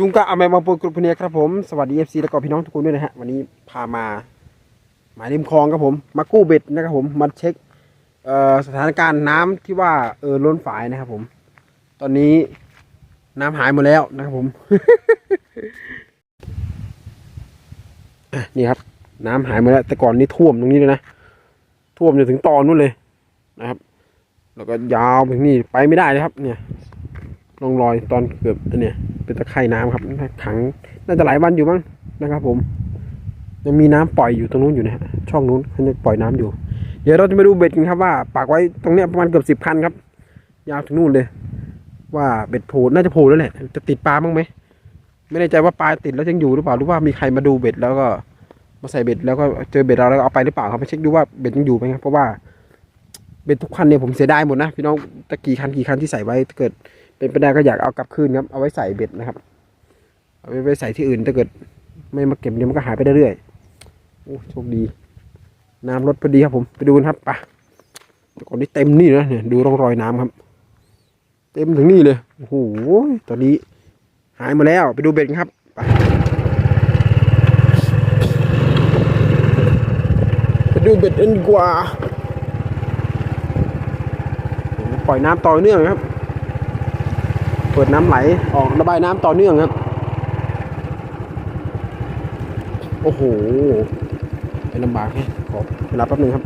จุงกะอเมมาปุยกรุปเนียครับผม สวัสดีเอฟซีแล้วก็พี่น้องทุกคนด้วยนะฮะ วันนี้พามาหมายริมคลองครับผม มากู้เบ็ดนะครับผม มาเช็คสถานการณ์น้ำที่ว่าเออล้นฝายนะครับผม ตอนนี้น้ำหายหมดแล้วนะครับผม นี่ครับ น้ำหายหมดแล้ว แต่ก่อนนี่ท่วมตรงนี้เลยนะ ท่วมจนถึงตอนนู้นเลยนะครับ แล้วก็ยาวไปนี่ไปไม่ได้เลยครับ เนี่ยลองรอยตอนเกือบเนี่ย เป็นตะไคร่น้ำครับขังน่าจะหลายวันอยู่มั้งนะครับ ผม ยังมีน้ำปล่อยอยู่ตรงนู้นอยู่นะฮะช่องนู้นเขาจะปล่อยน้ำอยู่ เดี๋ยวเราจะมาดูเบ็ดกันครับว่าปากไว้ตรงเนี้ยประมาณเกือบสิบคันครับ ยาวถึงนู่นเลย ว่าเบ็ดโผล่น่าจะโผล่แล้วแหละจะติดปลาบ้างไหมไม่แน่ใจว่าปลาติดแล้วยังอยู่หรือเปล่าหรือว่ามีใครมาดูเบ็ดแล้วก็มาใส่เบ็ดแล้วก็เจอเบ็ดเราแล้วเอาไปหรือเปล่าครับไปเช็คดูว่าเบ็ดยังอยู่ไหมครับเพราะว่าเบ็ดทุกคันเนี่ยผมเสียดายหมดนะพี่น้องตะกี่คันกี่คันที่ใส่ไว้ถ้าเกิด เป็นไปได้ก็อยากเอากลับคืนครับ เอาไว้ใส่เบ็ดนะครับ เอาไว้ใส่ที่อื่นถ้าเกิด ไม่มาเก็บเดี๋ยวมันก็หายไปเรื่อยๆโอ้โชคดี น้ำลดพอดีครับผม ไปดูกันครับไปะแต่ก่อนนี้เต็มนี่นะเนี่ยดูร่องรอยน้ำครับ เต็มถึงนี่เลยโอ้โหตอนนี้ หายหมาแล้วไปดูเบ็ดครับไปไปดูเบ็ดกันดีกว่าปล่อยน้ำต่อเนื่องครับ ปิดน้ำไหลออกระบายน้ำต่อเนื่องครับ โอ้โหเป็นลำบากแฮะขอเวลาแป๊บหนึงครับ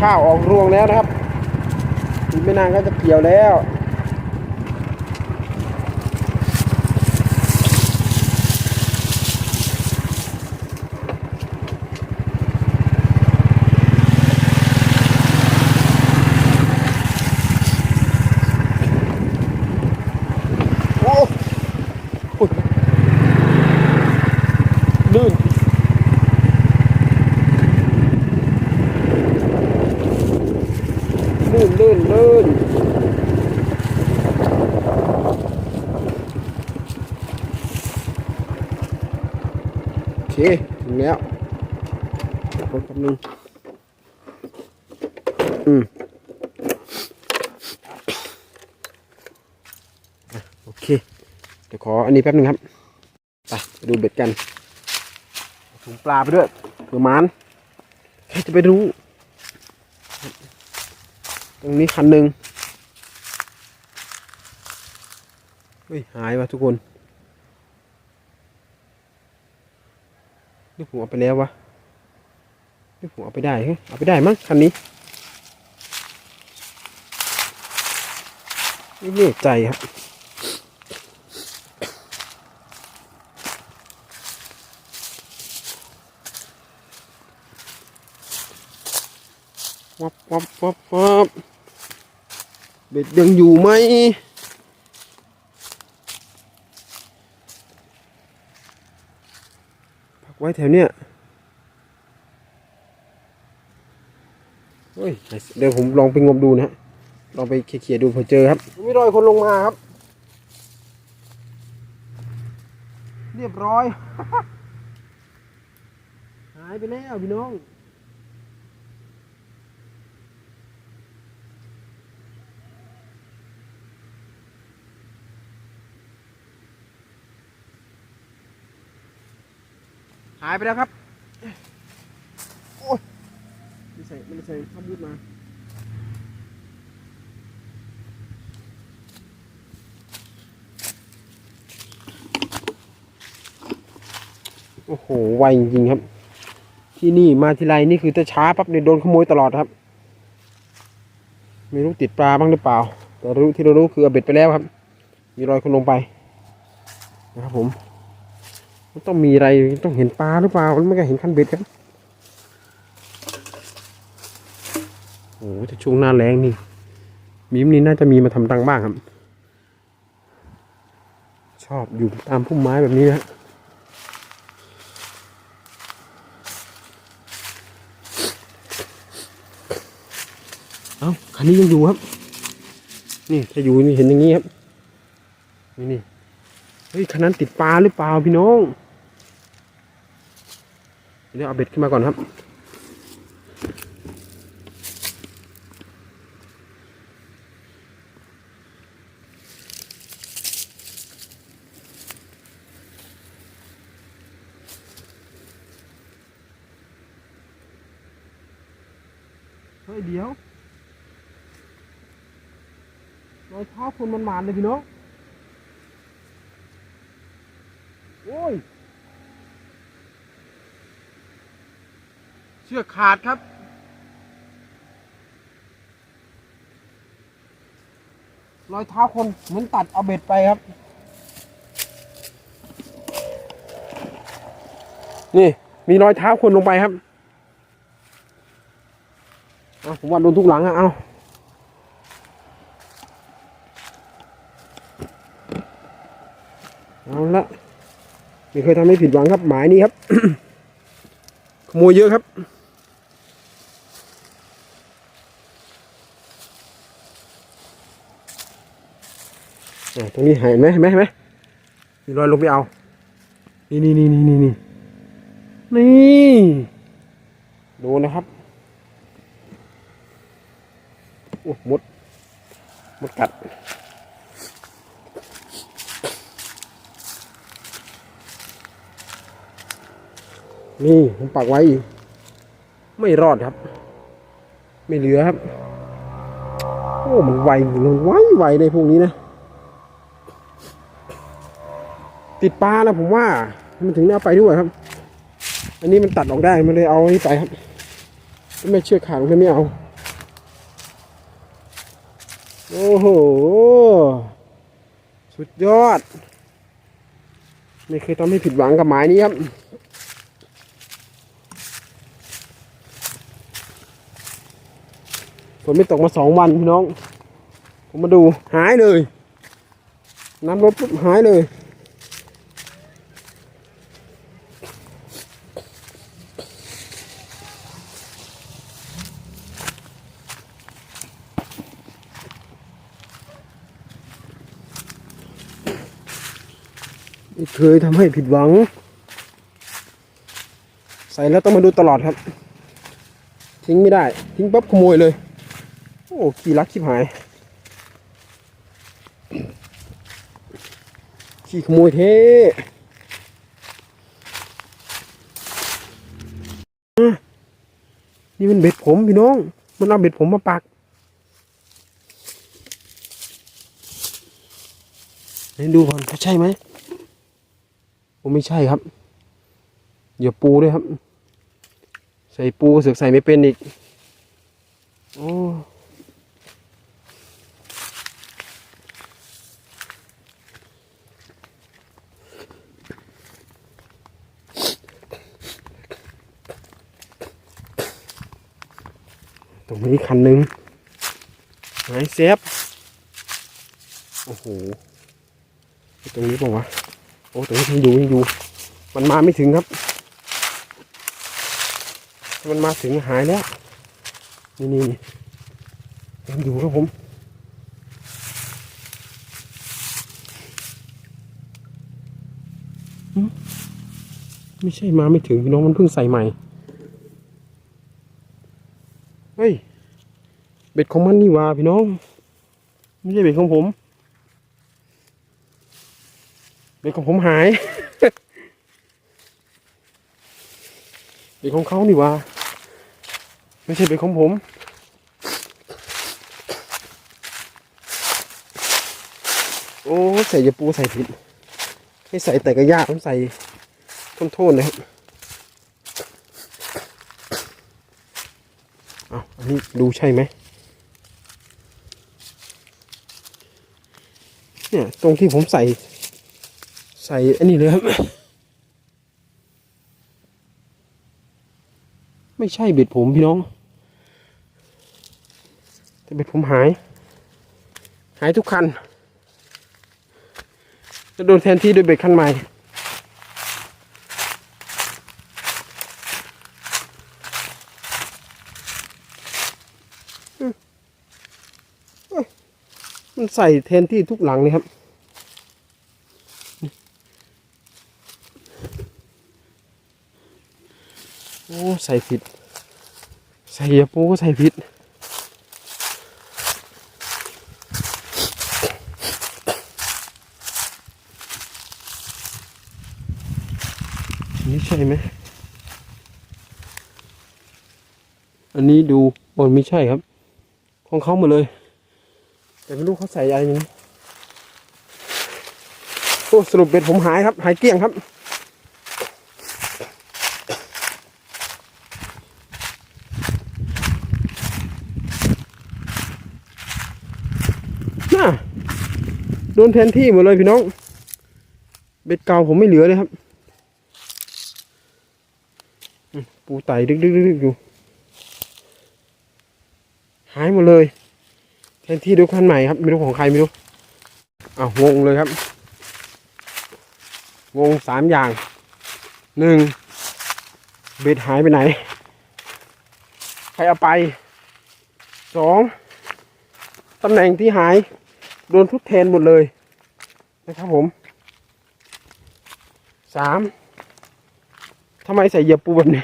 ข้าวออกรวงแล้วนะครับอีกไม่นานก็จะเกี่ยวแล้ว ลื่นลื่นลื่นโอเคถึงแล้วเดี๋ยคนคำนึงอืมโอเคเดี๋ยวขออันนี้แป๊บนึงครับ ไปไปดูเบ็ดกันถุงปลาไปด้วยเผื่อมานใครจะไปรู้ ตรงนี้คันหนึ่งเฮ้ยหายว่ะทุกคนนี่ผมเอาไปแล้ววะนี่ผมเอาไปได้เฮ้ยเอาไปได้มั้งคันนี้ไม่แน่ใจครับวับวับวับวับ เบ็ดยังอยู่ไหมพักไว้แถวเนี้ยเฮ้ยเดี๋ยวผมลองไปงมดูนะฮะลองไปเขี่ยๆดูเผื่อเจอครับมีรอยคนลงมาครับ เรียบร้อย หายไปแล้วพี่น้อง หายไปแล้วครับ โอ้ยไม่ใส่ไม่ใส่ข้ามุดมา โอ้โห ไวจริงๆครับ ที่นี่มาทีไรนี่คือถ้าช้าปั๊บเนี่ยโดนขโมยตลอดครับ ไม่รู้ติดปลาบ้างหรือเปล่า แต่รู้ที่เรารู้คือเอาเบ็ดไปแล้วครับ มีรอยคนลงไปนะครับผม มันต้องมีอะไรต้องเห็นปลาหรือเปล่ามันไม่ก็เห็นคันเบ็ดครับโอ้โหแต่ช่วงหน้าแรงนี่มีมนี่น่าจะมีมาทำตังค์บ้างครับ ชอบอยู่ตามพุ่มไม้แบบนี้นะเอ้าคันนี้ยังอยู่ครับ นี่ถ้าอยู่นี่เห็นอย่างนี้ครับ นี่นี่เฮ้ยคันนั้นติดปลาหรือเปล่าพี่น้อง เดี๋ยวเอาเบ็ดขึ้นมาก่อนครับ เฮ้ยเดี๋ยวรอยเท้าคนมันหมานเลยพี่น้อง โอ้ย เชือกขาดครับ รอยเท้าคนเหมือนตัดเอาเบ็ดไปครับ นี่ มีรอยเท้าคนลงไปครับเอาผมว่าโดนทุกหลังอะเอาเอาละไม่เคยทำให้ผิดหวังครับ หมายนี้ครับ ขโมยเยอะครับ ตรงนี้เหายไหมเห็นไหมเห็นไหมมีรอยลงไปเอา นี่นี่นี่นี่นี่นี่นี่ดนนะครับโอ้มดมดกัดนี่ผมปักไว้อีกไม่รอดครับ ไม่เหลือครับ โอ้ มันไวมันไวไวในพวกนี้นะ ติดปลานะผมว่า มันถึงได้เอาไปด้วยครับ อันนี้มันตัดออกได้มันเลยเอาอันนี้ไปครับ ไม่เชื่อขาดมันเลยไม่เอา โอ้โห สุดยอด ไม่เคยทำให้ผิดหวังกับหมายนี้ครับฝนไม่ตกมาสองวันพี่น้อง ผมมาดูหายเลย น้ำรถปุ๊บหายเลย เคยทำให้ผิดหวัง ใส่แล้วต้องมาดูตลอดครับ ทิ้งไม่ได้ ทิ้งปั๊บขโมยเลย โอ้ขี้รักขี้หาย ขี้ขโมยเท่นี่มันเบ็ดผมพี่น้อง มันเอาเบ็ดผมมาปักไหนดูก่อนว่าใช่ไหม ไม่ใช่ครับอย่าปูด้วยครับ ใส่ปูเสือกใส่ไม่เป็นอีกโอ้ตรงนี้คันหนึ่งหายเซฟ โอ้โห ตรงนี้ป่าวะ โอ้ตรงนี้ยังอยู่ยังอยู่ มันมาไม่ถึงครับ มันมาถึงหายแล้ว นี่นี่ยังอยู่ครับผมไม่ใช่มาไม่ถึงพี่น้องมันเพิ่งใส่ใหม่ เฮ้ย เบ็ดของมันนี่ว่าพี่น้อง ไม่ใช่เบ็ดของผม เบ็ดของผมหายเบ็ดของเขานี่ว่าไม่ใช่เป็นของผมโอ้ใส่ยาปูใส่ผิดให้ใส่แต่กระยาผมใส่ต้นโทษนะครับเอาอันนี้ดูใช่ไหมเนี่ยตรงที่ผมใส่ ใส่อันนี้เลยครับ ไม่ใช่เบ็ดผมพี่น้อง แต่เบ็ดผมหาย หายทุกคัน จะโดนแทนที่ด้วยเบ็ดคันใหม่มันใส่แทนที่ทุกหลังเลยครับ ใส่ผิด ใส่ยียบปูก็ใส่ผิดนี่ใช่ไหม อันนี้ดูบนไม่ใช่ครับ ของเขาหมดเลย แต่ไม่รู้เขาใส่อะไรนี่โอ้สรุปเบ็ดผมหายครับ หายเกลี้ยงครับ น่า โดนแทนที่หมดเลยพี่น้อง เบ็ดเก่าผมไม่เหลือเลยครับ ปูไต่ดึกดึกดึกดึกอยู่ หายหมดเลย แทนที่ดูคันใหม่ครับ ไม่รู้ของใครไม่รู้อ้าวงงเลยครับ งงสามอย่าง หนึ่ง เบ็ดหายไปไหน ใครเอาไป สอง ตำแหน่งที่หาย โดนทุบแทนหมดเลยนะครับผมสามทำไมใส่เหยียบปูแบบนี้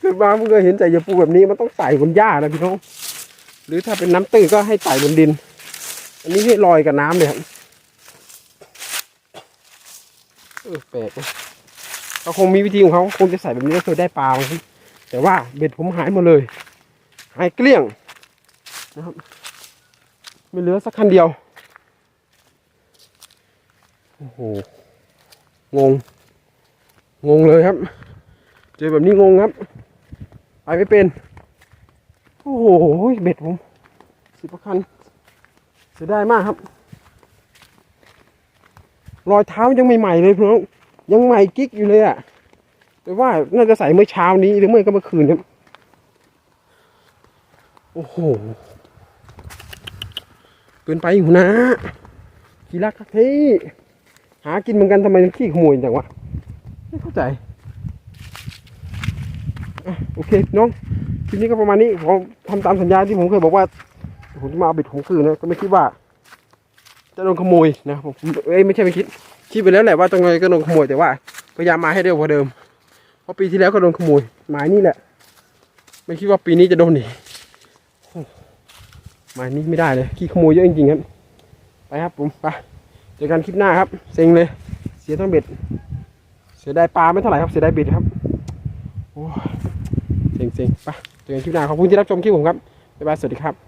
คือบางเพิ่งเคยเห็นใส่เหยียบปูแบบนี้มันต้องใส่บนหญ้านะพี่น้อง หรือถ้าเป็นน้ำตื้นก็ให้ใส่บนดิน อันนี้ให้ลอยกับน้ำเลยครับเออแปลกเขาคงมีวิธีของเขาคงจะใส่แบบนี้ก็เคยได้ปลาแต่ว่าเบ็ดผมหายหมดเลย หายเกลี้ยงนะครับ ไม่เหลือสักคันเดียว โอ้โห งง งงเลยครับ เจอแบบนี้งงครับไปไม่เป็น โอ้โห เบ็ดผมสิบกว่าคัน เสียดายมากครับ รอยเท้ายังใหม่ๆเลยพี่น้องยังใหม่กิ๊กอยู่เลยอะแต่ว่าน่าจะใส่เมื่อเช้านี้หรือไม่ก็เมื่อคืนครับ โอ้โห เกินไปอยู่นะขี้รักทักทีหากินเหมือนกันทำไมถึงขี้ขโมยจังวะไม่เข้าใจอโอเคน้องคลิปนี้ก็ประมาณนี้ผมทำตามสัญญาที่ผมเคยบอกว่าผมจะมาเอาบ็ดของคืนนะก็ไม่คิดว่า จะโดนขโมยนะผมเอ้ยไม่ใช่ไม่คิดคิดไปแล้วแหละว่าตรงไหนก็โดนขโมยแต่ว่าพยายามมาให้เร็วกว่าเดิมเพราะปีที่แล้วก็โดนขโมยหมายนี่แหละ ไม่คิดว่าปีนี้จะโดนอีก มานี้ไม่ได้เลยขี้ขโมยเยอะจริงๆครับ ไปครับผมไปเจอกันคลิปหน้าครับเซ็งเลย เสียทั้งเบ็ด เสียได้ปลาไม่เท่าไหร่ครับเสียได้เบ็ดครับโอ้ยเซ็งๆไปเจอกันคลิปหน้าขอบคุณที่รับชมคลิปผมครับบ๊ายบายสวัสดีครับ